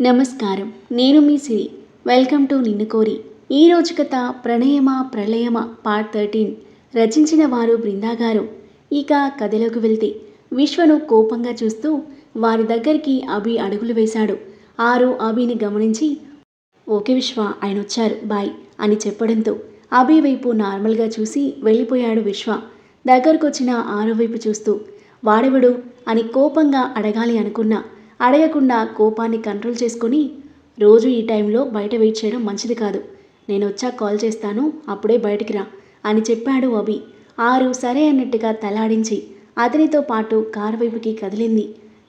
నమస్కారం. నేను మీ సిరి. Welcome to నిన్ను కోరి. ఈ రోజు కథ ప్రణయమా ప్రళయమా? Part thirteen. రచించిన వారు బృందా గారు. ఇక కథలోకి వెళ్తే విశ్వను కోపంగా చూస్తూ వారి దగ్గరికి అభి అడుగులు వేశాడు. ఆరు అభిని గమనించి ఓకే విశ్వ ఆయన వచ్చారు. బాయ్ అని చెప్పడంతో అభి వైపు నార్మల్గా చూసి వెళ్ళిపోయాడు విశ్వ. దగ్గరకొచ్చిన ఆరో వైపు చూస్తూ వాడెవడు? అని కోపంగా అడగాలి అనుకున్నా అడగకుండా కోపాన్ని కంట్రోల్ చేసుకొని రోజు ఈ టైంలో బయట వెయిట్ చేయడం మంచిది కాదు. నేను వచ్చాక కాల్ చేస్తాను అప్పుడే బయటికి రా అని చెప్పాడు అభి. ఆరు సరే అన్నట్టుగా తలాడించి అతనితో పాటు కారు వైపుకి కదిలింది.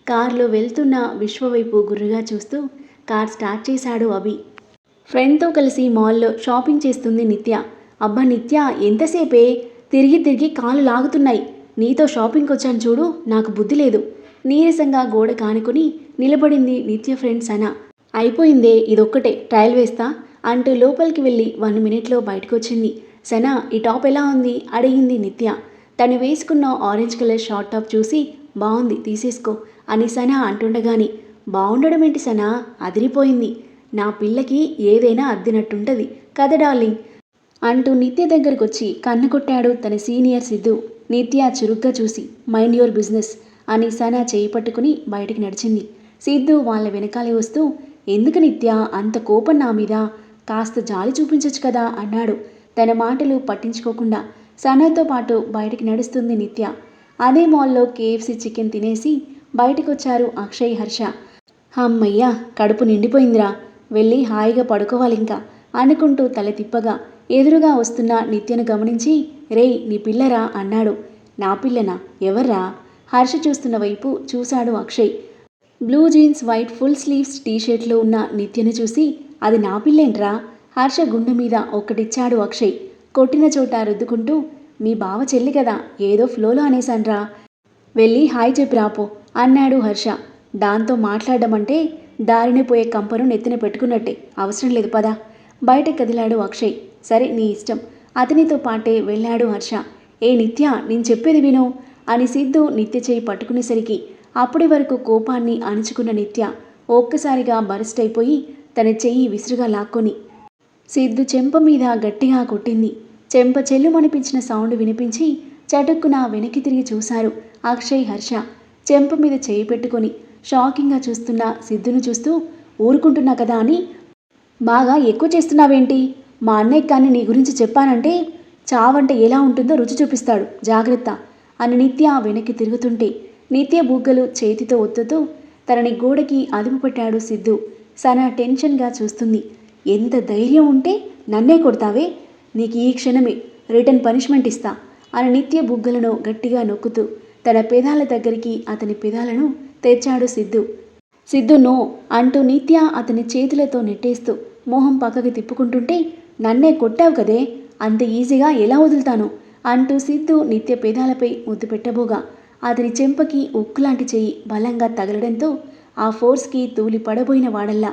కారులో వెళ్తున్న విశ్వ వైపు గుర్రుగా చూస్తూ కార్ స్టార్ట్ చేశాడు అభి. ఫ్రెండ్తో కలిసి మాల్లో షాపింగ్ చేస్తుంది నిత్య. అబ్బా నిత్య ఎంతసేపే? తిరిగి తిరిగి కాలు లాగుతున్నాయి. నీతో షాపింగ్కి వచ్చాను చూడు నాకు బుద్ధి లేదు. నీరసంగా గోడ కానుకుని నిలబడింది నిత్య ఫ్రెండ్స్ అన. అయిపోయిందే ఇదొక్కటే ట్రయల్ వేస్తా అంటూ లోపలికి వెళ్ళి వన్ మినిట్లో బయటకు వచ్చింది సనా ఈ టాప్ ఎలా ఉంది? అడిగింది నిత్య. తను వేసుకున్న ఆరెంజ్ కలర్ షార్ట్ టాప్ చూసి బాగుంది తీసేసుకో అని సనా అంటుండగాని బాగుండడం ఏంటి సనా? అదిరిపోయింది. నా పిల్లకి ఏదైనా అద్దినట్టుంటది కదా డార్లింగ్? అంటూ నిత్య దగ్గరకు వచ్చి కన్ను కొట్టాడు తన సీనియర్ సిద్ధు. నిత్య చురుగ్గా చూసి మైండ్ యువర్ బిజినెస్ అని సనా చేయి పట్టుకుని బయటికి నడిచింది. సిద్ధు వాళ్ళ వెనకాలే వస్తూ ఎందుకు నిత్య? అంత కోపం నా మీద. కాస్త జాలి చూపించచ్చు కదా అన్నాడు. తన మాటలు పట్టించుకోకుండా సనాతో పాటు బయటికి నడుస్తుంది నిత్య. అదే మాల్లో కేఎఫ్సి చికెన్ తినేసి బయటకొచ్చారు అక్షయ్ హర్ష. అమ్మయ్యా కడుపు నిండిపోయిందిరా. వెళ్ళి హాయిగా పడుకోవాలి ఇంకా అనుకుంటూ తల తిప్పగా ఎదురుగా వస్తున్న నిత్యను గమనించి రేయ్ నీ పిల్లరా అన్నాడు. నా పిల్లనా? ఎవర్రా? హర్ష చూస్తున్న వైపు చూశాడు Akshay. Blue jeans white full sleeves టీషర్ట్లో ఉన్న నిత్యను చూసి అది నా పిల్లేంట్రా? హర్ష గుండె మీద ఒక్కటిచ్చాడు అక్షయ్. కొట్టిన చోట రుద్దుకుంటూ మీ బావ చెల్లి కదా ఏదో ఫ్లోలో అనేశాన్రా. వెళ్ళి హాయ్ చెప్పి రాపో అన్నాడు హర్ష. దాంతో మాట్లాడడం అంటే దారిని పోయే కంపను నెత్తిన పెట్టుకున్నట్టే. అవసరం లేదు పదా. బయట కదిలాడు అక్షయ్. సరే నీ ఇష్టం. అతనితో పాటే వెళ్ళాడు హర్ష. ఏ నిత్య నేను చెప్పేది విను అని సిద్ధు నిత్య చేయి పట్టుకునేసరికి అప్పటి వరకు కోపాన్ని అణుచుకున్న నిత్య ఒక్కసారిగా బరస్ట్ అయిపోయి తన చెయ్యి విసురుగా లాక్కొని సిద్ధు చెంప మీద గట్టిగా కొట్టింది. చెంప చెల్లుమనిపించిన సౌండ్ వినిపించి చటుక్కున వెనక్కి తిరిగి చూశారు అక్షయ్ హర్ష. చెంప మీద చేయి పెట్టుకొని షాకింగ్గా చూస్తున్న సిద్ధును చూస్తూ ఊరుకుంటున్నా కదా అని. బాగా ఎక్కువ చేస్తున్నావేంటి? మా అన్నయ్య కానీ నీ గురించి చెప్పానంటే చావంటే ఎలా ఉంటుందో రుచి చూపిస్తాడు. జాగ్రత్త అని నిత్య వెనక్కి తిరుగుతుంటే నిత్య బుగ్గలు చేతితో ఒత్తుతూ తనని గోడకి అదుపు పెట్టాడు సిద్ధు. సనా టెన్షన్గా చూస్తుంది. ఎంత ధైర్యం ఉంటే నన్నే కొడతావే? నీకు ఈ క్షణమే రిటర్న్ పనిష్మెంట్ ఇస్తా అని నిత్య బుగ్గలను గట్టిగా నొక్కుతూ తన పెదాల దగ్గరికి అతని పెదాలను తెచ్చాడు సిద్ధు. సిద్ధు నో అంటూ నిత్య అతని చేతులతో నెట్టేస్తూ మోహం పక్కకి తిప్పుకుంటుంటే నన్నే కొట్టావు కదే? అంత ఈజీగా ఎలా వదులుతాను? అంటూ సిద్ధు నిత్య పేదాలపై ముద్దు పెట్టబోగా అతని చెంపకి ఉక్కులాంటి చెయ్యి బలంగా తగలడంతో ఆ ఫోర్స్కి తూలి పడబోయిన వాడల్లా.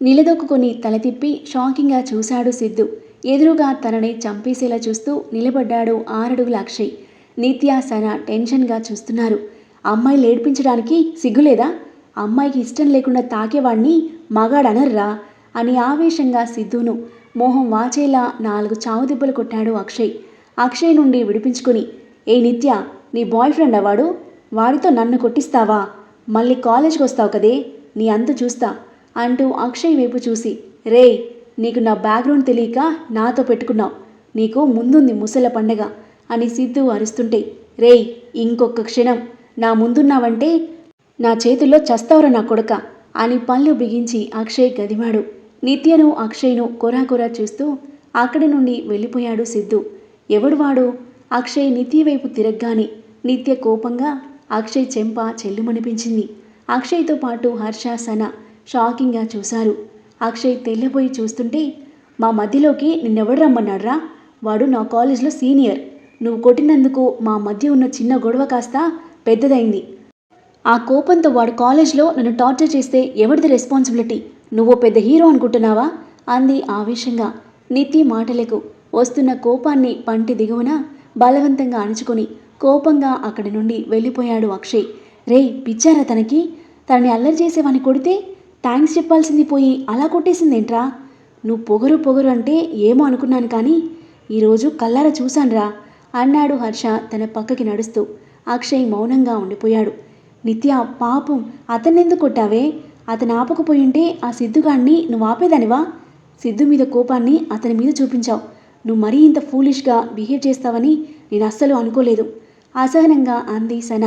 నిలదొక్కుని తల తిప్పి షాకింగ్గా చూశాడు సిద్ధు. ఎదురుగా తనని చంపేసేలా చూస్తూ నిలబడ్డాడు ఆరడుగుల అక్షయ్. నిత్య సన టెన్షన్గా చూస్తున్నారు. అమ్మాయి లేడ్పించడానికి సిగ్గులేదా? అమ్మాయికి ఇష్టం లేకుండా తాకేవాణ్ణి మగాడనర్రా? అని ఆవేశంగా సిద్ధును మోహం వాచేలా నాలుగు చావు దెబ్బలు కొట్టాడు అక్షయ్. అక్షయ్ నుండి విడిపించుకుని ఏ నిత్య నీ బాయ్ ఫ్రెండ్ అవాడు వాడితో నన్ను కొట్టిస్తావా? మళ్ళీ కాలేజ్కి వస్తావు కదే నీ అంత చూస్తా అంటూ అక్షయ్ వైపు చూసి రేయ్ నీకు నా బ్యాక్గ్రౌండ్ తెలియక నాతో పెట్టుకున్నావు నీకు ముందుంది ముసల పండగ అని సిద్ధు అరుస్తుంటే రేయ్ ఇంకొక క్షణం నా ముందున్నావంటే నా చేతుల్లో చస్తావురా నా కొడక అని పళ్ళు బిగించి అక్షయ్ గదిమాడు. నిత్యను అక్షయ్ను కొరాకొరా చూస్తూ అక్కడి నుండి వెళ్ళిపోయాడు సిద్ధు. ఎవడు వాడు? అక్షయ్ నిత్య వైపు తిరగ్గానే నిత్య కోపంగా అక్షయ్ చెంప చెల్లుమనిపించింది. అక్షయ్తో పాటు హర్ష సన షాకింగ్గా చూశారు. అక్షయ్ తెల్లబోయి చూస్తుంటే మా మధ్యలోకి నిన్నెవడు రమ్మన్నాడ్రా? వాడు నా కాలేజ్లో సీనియర్. నువ్వు కొట్టినందుకు మా మధ్య ఉన్న చిన్న గొడవ కాస్త పెద్దదైంది. ఆ కోపంతో వాడు కాలేజ్లో నన్ను టార్చర్ చేస్తే ఎవరిది రెస్పాన్సిబిలిటీ? నువ్వు పెద్ద హీరో అనుకుంటున్నావా? అంది ఆవేశంగా. నిత్య మాటలకు వస్తున్న కోపాన్ని పంటి దిగువన బలవంతంగా అణుచుకొని కోపంగా అక్కడి నుండి వెళ్ళిపోయాడు అక్షయ్. రేయ్ పిచ్చారా తనకి? తనని అల్లరి చేసేవాని కొడితే థ్యాంక్స్ చెప్పాల్సింది పోయి అలా కొట్టేసిందేంట్రా? నువ్వు పొగరు పొగరు అంటే ఏమో అనుకున్నాను కానీ ఈరోజు కల్లారా చూశానురా? అన్నాడు హర్ష తన పక్కకి నడుస్తూ. అక్షయ్ మౌనంగా ఉండిపోయాడు. నిత్య పాపం అతన్నెందుకు కొట్టావే? అతను ఆపకపోయింటే ఆ సిద్ధుగాణ్ణి నువ్వు ఆపేదానివా? సిద్ధు మీద కోపాన్ని అతని మీద చూపించావు. నువ్వు మరీ ఇంత ఫూలిష్గా బిహేవ్ చేస్తావని నేను అస్సలు అనుకోలేదు. అసహనంగా అంది సన.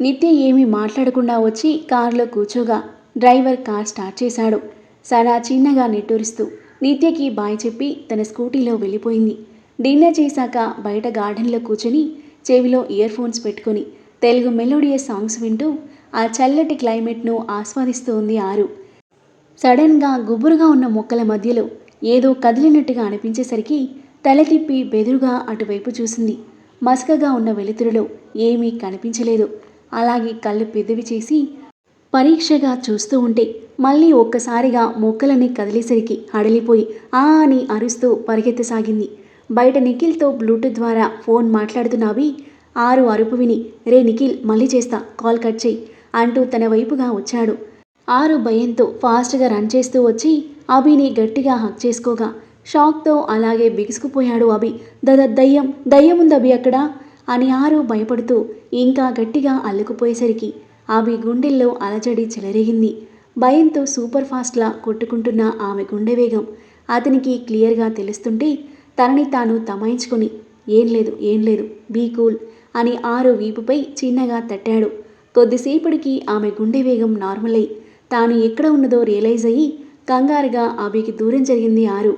నిత్య ఏమీ మాట్లాడకుండా వచ్చి కారులో కూర్చోగా డ్రైవర్ కార్ స్టార్ట్ చేశాడు. సనా చిన్నగా నిట్టూరుస్తూ నిత్యకి బాయ్ చెప్పి తన స్కూటీలో వెళ్ళిపోయింది. డిన్నర్ చేశాక బయట గార్డెన్లో కూర్చొని చెవిలో ఇయర్ ఫోన్స్ పెట్టుకొని తెలుగు మెలోడియస్ సాంగ్స్ వింటూ ఆ చల్లటి క్లైమేట్ను ఆస్వాదిస్తూ ఉంది ఆరు. సడన్గా గుబురుగా ఉన్న మొక్కల మధ్యలో ఏదో కదిలినట్టుగా అనిపించేసరికి తల తిప్పి బెదురుగా అటువైపు చూసింది. మసకగా ఉన్న వెలుతురులో ఏమీ కనిపించలేదు. అలాగే కళ్ళు పెదవి చేసి పరీక్షగా చూస్తూ ఉంటే మళ్ళీ ఒక్కసారిగా మొక్కలని కదిలేసరికి అడలిపోయి ఆ అని అరుస్తూ పరిగెత్తసాగింది. బయట నిఖిల్తో బ్లూటూత్ ద్వారా ఫోన్ మాట్లాడుతున్నవి ఆరు అరుపు విని రే నిఖిల్ మళ్ళీ చేస్తా కాల్ కట్ చేయి అంటూ తన వైపుగా వచ్చాడు. ఆరు భయంతో ఫాస్ట్గా రన్ చేస్తూ వచ్చి అభిని గట్టిగా హక్ చేసుకోగా షాక్తో అలాగే బిగుసుకుపోయాడు అభి. దద దయ్యం దయ్యం ఉంది అభి అక్కడ అని ఆరు భయపడుతూ ఇంకా గట్టిగా అల్లుకుపోయేసరికి అభి గుండెల్లో అలజడి చెలరేగింది. భయంతో సూపర్ ఫాస్ట్లా కొట్టుకుంటున్న ఆమె గుండె వేగం అతనికి క్లియర్గా తెలుస్తుంటే తనని తాను తమాయించుకొని ఏం లేదు ఏం లేదు బీ కూల్ అని ఆరు వీపుపై చిన్నగా తట్టాడు. కొద్దిసేపటికి ఆమె గుండె వేగం నార్మల్ అయి తాను ఎక్కడ ఉన్నదో రియలైజ్ అయ్యి కంగారుగా అభికి దూరం జరిగింది ఆరు.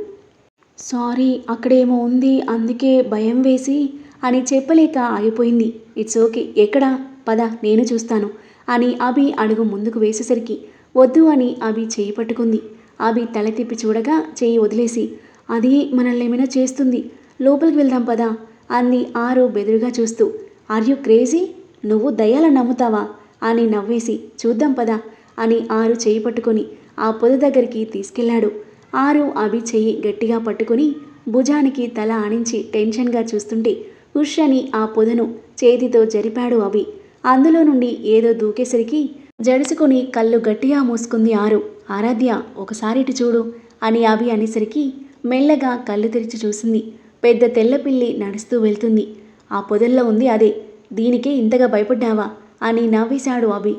సారీ అక్కడేమో ఉంది అందుకే భయం వేసి అని చెప్పలేక ఆగిపోయింది. ఇట్స్ ఓకే ఎక్కడా? పద నేను చూస్తాను అని అభి అడుగు ముందుకు వేసేసరికి వద్దు అని అభి చేయి పట్టుకుంది. అభి తల తిప్పి చూడగా చేయి వదిలేసి అది మనల్ని ఏమైనా చేస్తుంది? లోపలికి వెళ్దాం పదా అంది ఆరు బెదురుగా చూస్తూ. ఆర్ యు క్రేజీ నువ్వు దయ్యాలను నమ్ముతావా? అని నవ్వేసి చూద్దాం పదా అని ఆరు చేయి పట్టుకొని ఆ పొద దగ్గరికి తీసుకెళ్ళాడు. ఆరు అభి చెయ్యి గట్టిగా పట్టుకొని భుజానికి తల ఆనించి టెన్షన్గా చూస్తుంటే ఉష్ అని ఆ పొదను చేతితో జరిపాడు అభి. అందులో నుండి ఏదో దూకేసరికి జడుసుకొని కళ్ళు గట్టిగా మూసుకుంది ఆరు. ఆరాధ్య ఒకసారి ఇటు చూడు అని అభి అనేసరికి మెల్లగా కళ్ళు తెరిచి చూసింది. పెద్ద తెల్లపిల్లి నడుస్తూ వెళ్తుంది. ఆ పొదల్లో ఉంది అదే. దీనికే ఇంతగా భయపడ్డావా అని నవ్వేశాడు అభి.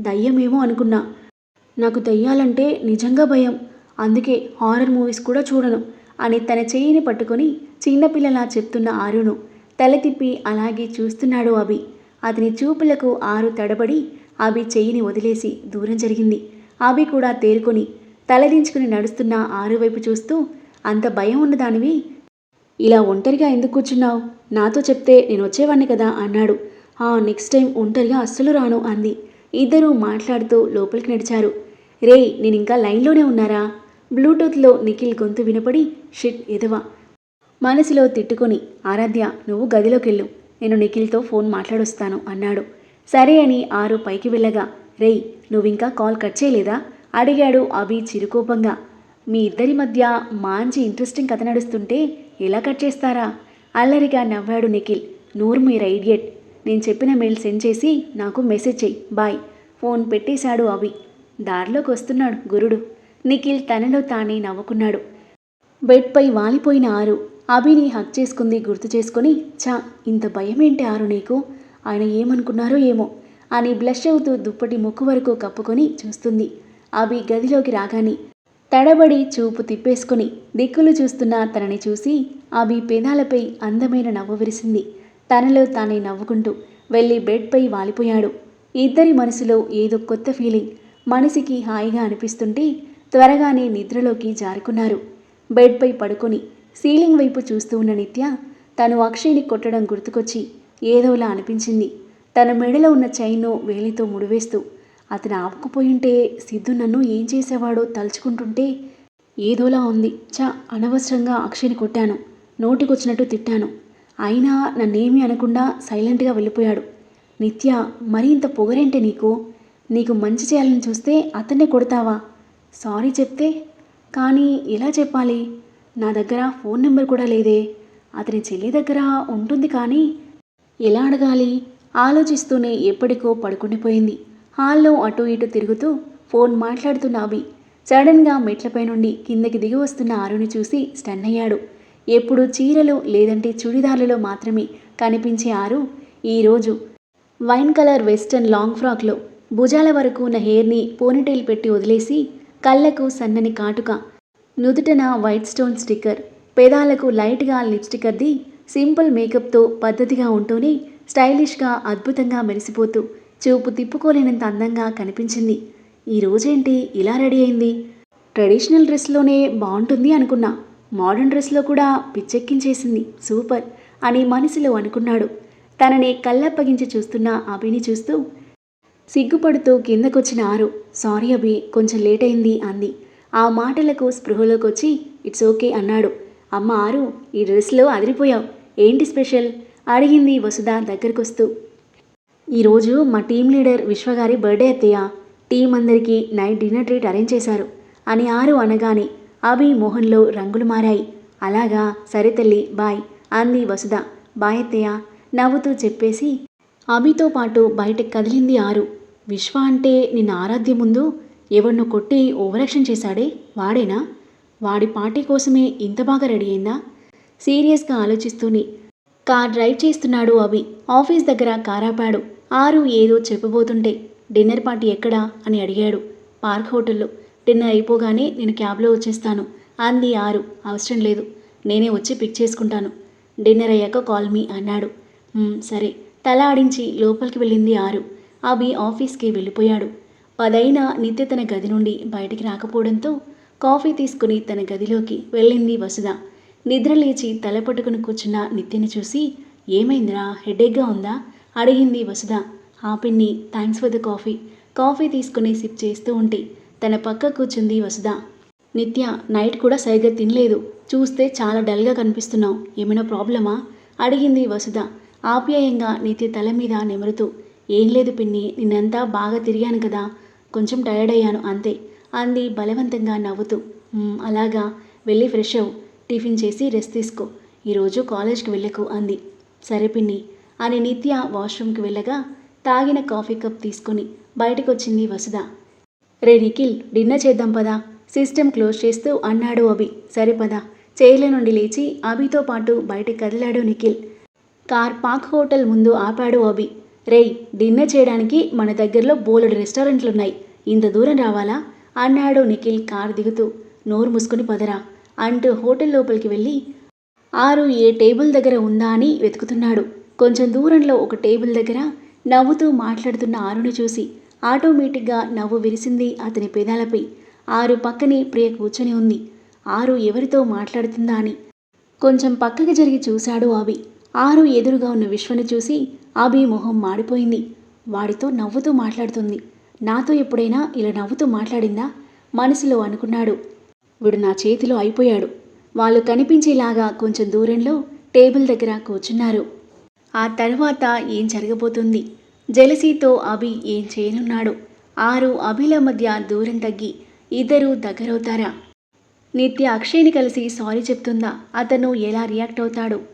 దయ్యమేమో అనుకున్నా. నాకు దయ్యాలంటే నిజంగా భయం. అందుకే హారర్ మూవీస్ కూడా చూడను అని తన చెయ్యిని పట్టుకొని చిన్నపిల్లలా చెప్తున్న ఆరును తల తిప్పి అలాగే చూస్తున్నాడు అభి. అతని చూపులకు ఆరు తడబడి అభి చెయ్యిని వదిలేసి దూరం జరిగింది. అభి కూడా తేరుకొని తలదించుకుని నడుస్తున్న ఆరు వైపు చూస్తూ అంత భయం ఉన్నదానివి ఇలా ఒంటరిగా ఎందుకు కూర్చున్నావు? నాతో చెప్తే నేను వచ్చేవాణ్ణి కదా అన్నాడు. ఆ నెక్స్ట్ టైం ఒంటరిగా అస్సలు రాను అంది. ఇద్దరూ మాట్లాడుతూ లోపలికి నడిచారు. రే నేను ఇంకా లైన్లోనే ఉన్నారా? బ్లూటూత్లో నిఖిల్ గొంతు వినపడి షిట్ ఎదవా? మనసులో తిట్టుకొని ఆరాధ్య నువ్వు గదిలోకెళ్ళు. నేను నిఖిల్తో ఫోన్ మాట్లాడొస్తాను అన్నాడు. సరే అని ఆరు పైకి వెళ్ళగా రేయ్ నువ్వింకా కాల్ కట్ చేయలేదా? అడిగాడు అభి చిరుకోపంగా. మీ ఇద్దరి మధ్య మంచి ఇంట్రెస్టింగ్ కథ నడుస్తుంటే ఎలా కట్ చేస్తారా? అల్లరిగా నవ్వాడు నిఖిల్. నూరు మీరు ఐడియట్. నేను చెప్పిన మెయిల్ సెండ్ చేసి నాకు మెసేజ్ చెయ్యి. బాయ్. ఫోన్ పెట్టేశాడు అభి. దారిలోకి వస్తున్నాడు గురుడు. నిఖిల్ తనలో తానే నవ్వుకున్నాడు. బెడ్పై వాలిపోయిన ఆరు అభిని హక్ చేసుకుంది గుర్తు చేసుకుని చా ఇంత భయమేంటి ఆరు నీకు? ఆయన ఏమనుకున్నారో ఏమో అని బ్లష్ అవుతూ దుప్పటి ముక్కు వరకు కప్పుకొని చూస్తుంది. అభి గదిలోకి రాగానే తడబడి చూపు తిప్పేసుకుని దిక్కులు చూస్తున్న తనని చూసి అభి పెదాలపై అందమైన నవ్వు విరిసింది. తనలో తానే నవ్వుకుంటూ వెళ్ళి బెడ్పై వాలిపోయాడు. ఇద్దరి మనసులో ఏదో కొత్త ఫీలింగ్ మనసుకి హాయిగా అనిపిస్తుంటే త్వరగానే నిద్రలోకి జారుకున్నారు. బెడ్పై పడుకొని సీలింగ్ వైపు చూస్తూ ఉన్న నిత్య తను అక్షయ్ని కొట్టడం గుర్తుకొచ్చి ఏదోలా అనిపించింది. తన మెడలో ఉన్న చైన్ను వేలితో ముడివేస్తూ అతను ఆపుకుపోయింటే సిద్ధు నన్ను ఏం చేసేవాడో తలుచుకుంటుంటే ఏదోలా ఉంది. చా అనవసరంగా అక్షయ్ని కొట్టాను. నోటికొచ్చినట్టు తిట్టాను. అయినా నన్నేమీ అనకుండా సైలెంట్గా వెళ్ళిపోయాడు. నిత్య మరింత పొగరేంటే నీకు? నీకు మంచి చేయాలని చూస్తే అతన్నే కొడతావా? సారీ చెప్తే? కానీ ఎలా చెప్పాలి? నా దగ్గర ఫోన్ నెంబర్ కూడా లేదే. అతని చెల్లి దగ్గర ఉంటుంది కానీ ఎలా అడగాలి? ఆలోచిస్తూనే ఎప్పటికో పడుకుండిపోయింది. హాల్లో అటు ఇటు తిరుగుతూ ఫోన్ మాట్లాడుతున్న అభి సడన్గా మెట్లపై నుండి కిందకి దిగి వస్తున్న ఆరుని చూసి స్టన్ అయ్యాడు. ఎప్పుడు చీరలు లేదంటే చుడిదార్లలో మాత్రమే కనిపించే ఆరు ఈరోజు వైన్ కలర్ వెస్టర్న్ లాంగ్ ఫ్రాక్లో భుజాల వరకు ఉన్న హెయిర్ని పోనీటైల్ పెట్టి వదిలేసి కళ్ళకు సన్నని కాటుక నుదుటన వైట్ స్టోన్ స్టిక్కర్ పెదాలకు లైట్గా లిప్స్టిక్కర్ది సింపుల్ మేకప్తో పద్ధతిగా ఉంటూనే స్టైలిష్గా అద్భుతంగా మెరిసిపోతూ చూపు తిప్పుకోలేనంత అందంగా కనిపించింది. ఈ రోజేంటి? ఇలా రెడీ అయింది? ట్రెడిషనల్ డ్రెస్లోనే బాగుంటుంది అనుకున్నా. మోడర్న్ డ్రెస్లో కూడా పిచ్చెక్కించేసింది. సూపర్! అని మనసులో అనుకున్నాడు. తనని కళ్ళప్పగించి చూస్తున్న అభిని చూస్తూ సిగ్గుపడుతూ కిందకొచ్చిన ఆరు. సారీ అభి కొంచెం లేట్ అయింది అంది. ఆ మాటలకు స్పృహలోకి వచ్చి ఇట్స్ ఓకే అన్నాడు. అమ్మ ఆరు ఈ డ్రెస్లో అదిరిపోయావు. ఏంటి స్పెషల్? అడిగింది వసుధ దగ్గరకొస్తూ. ఈరోజు మా టీం లీడర్ విశ్వగారి బర్త్డే అత్తయ్య. టీం అందరికీ నైట్ డిన్నర్ ట్రీట్ అరేంజ్ చేశారు అని ఆరు అనగానే అభి మోహన్లో రంగులు మారాయి. అలాగా సరే తల్లి బాయ్ అంది వసుధ. బాయ్ అత్తయ్య నవ్వుతూ చెప్పేసి అభితో పాటు బయటకు కదిలింది ఆరు. విశ్వ అంటే నిన్న ఆరాధ్య ముందు ఎవరినో కొట్టి ఓవరాక్షన్ చేశాడే? వాడేనా? వాడి పార్టీ కోసమే ఇంత బాగా రెడీ అయిందా? సీరియస్గా ఆలోచిస్తూనే కార్ డ్రైవ్ చేస్తున్నాడు అభి. ఆఫీస్ దగ్గర కారాపాడు ఆరు ఏదో చెప్పబోతుంటే డిన్నర్ పార్టీ ఎక్కడా అని అడిగాడు పార్క్ హోటల్లో. డిన్నర్ అయిపోగానే నేను క్యాబ్లో వచ్చేస్తాను అంది ఆరు. అవసరం లేదు. నేనే వచ్చి పిక్ చేసుకుంటాను. డిన్నర్ అయ్యాక కాల్ మీ అన్నాడు. సరే. తల ఆడించి లోపలికి వెళ్ళింది ఆరు. అవి ఆఫీస్కి వెళ్ళిపోయాడు. పదైన నిత్య తన గది నుండి బయటికి రాకపోవడంతో కాఫీ తీసుకుని తన గదిలోకి వెళ్ళింది వసుధ. నిద్ర లేచి తల పట్టుకుని కూర్చున్న నిత్యని చూసి ఏమైందిరా? హెడేక్గా ఉందా? అడిగింది వసుధ. ఆ పిన్ని thanks for the coffee. Coffee తీసుకుని సిప్ చేస్తూ ఉంటే తన పక్క కూర్చుంది వసుధ. నిత్య నైట్ కూడా సరిగ్గా తినలేదు. చూస్తే చాలా డల్గా కనిపిస్తున్నావు. ఏమైనా ప్రాబ్లమా? అడిగింది వసుధ. ఆప్యాయంగా నిత్య తల మీద నిమురుతూ ఏం లేదు పిన్ని నిన్నంతా బాగా తిరిగాను కదా కొంచెం టైర్డ్ అయ్యాను అంతే అంది బలవంతంగా నవ్వుతూ. అలాగా వెళ్ళి ఫ్రెష్ అవ్వు టిఫిన్ చేసి రెస్ట్ తీసుకో ఈరోజు కాలేజ్కి వెళ్ళకు అంది. సరే పిన్ని అని నిత్య వాష్రూమ్కి వెళ్ళగా తాగిన కాఫీ కప్ తీసుకొని బయటకు వచ్చింది వసుధ. రే నిఖిల్ డిన్నర్ చేద్దాం పదా సిస్టమ్ క్లోజ్ చేస్తూ అన్నాడు అభి. సరే పదా చైర్ల నుండి లేచి అభితో పాటు బయటకు కదిలాడు నిఖిల్. కార్ పాక్ హోటల్ ముందు ఆపాడు అభి రేయ్ డిన్నర్ చేయడానికి మన దగ్గరలో బోలెడు రెస్టారెంట్లు ఉన్నాయి ఇంత దూరం రావాలా? అన్నాడు నిఖిల్ కార్ దిగుతూ. నోరు మూసుకుని పదరా. అంటూ హోటల్ లోపలికి వెళ్ళి ఆరు ఏ టేబుల్ దగ్గర ఉందా అని వెతుకుతున్నాడు. కొంచెం దూరంలో ఒక టేబుల్ దగ్గర నవ్వుతూ మాట్లాడుతున్న ఆరుని చూసి ఆటోమేటిక్గా నవ్వు విరిసింది అతని పెదాలపై. ఆరు పక్కనే ప్రియ కూర్చొని ఉంది. ఆరు ఎవరితో మాట్లాడుతుందా అని. కొంచెం పక్కకి జరిగి చూశాడు అవి ఆరు ఎదురుగా ఉన్న విశ్వని చూసి అభి మొహం మాడిపోయింది. వాడితో నవ్వుతూ మాట్లాడుతుంది. నాతో ఎప్పుడైనా ఇలా నవ్వుతూ మాట్లాడిందా? మనసులో అనుకున్నాడు. వీడు నా చేతిలో అయిపోయాడు. వాళ్ళు కనిపించేలాగా కొంచెం దూరంలో టేబుల్ దగ్గర కూర్చున్నారు. ఆ తర్వాత ఏం జరగబోతుంది? జలసీతో అభి ఏం చేయనున్నాడు? ఆరు అభిల మధ్య దూరం తగ్గి ఇద్దరూ దగ్గరవుతారా? నిత్య అక్షయ్ని కలిసి సారీ చెప్తుందా? అతను ఎలా రియాక్ట్ అవుతాడు?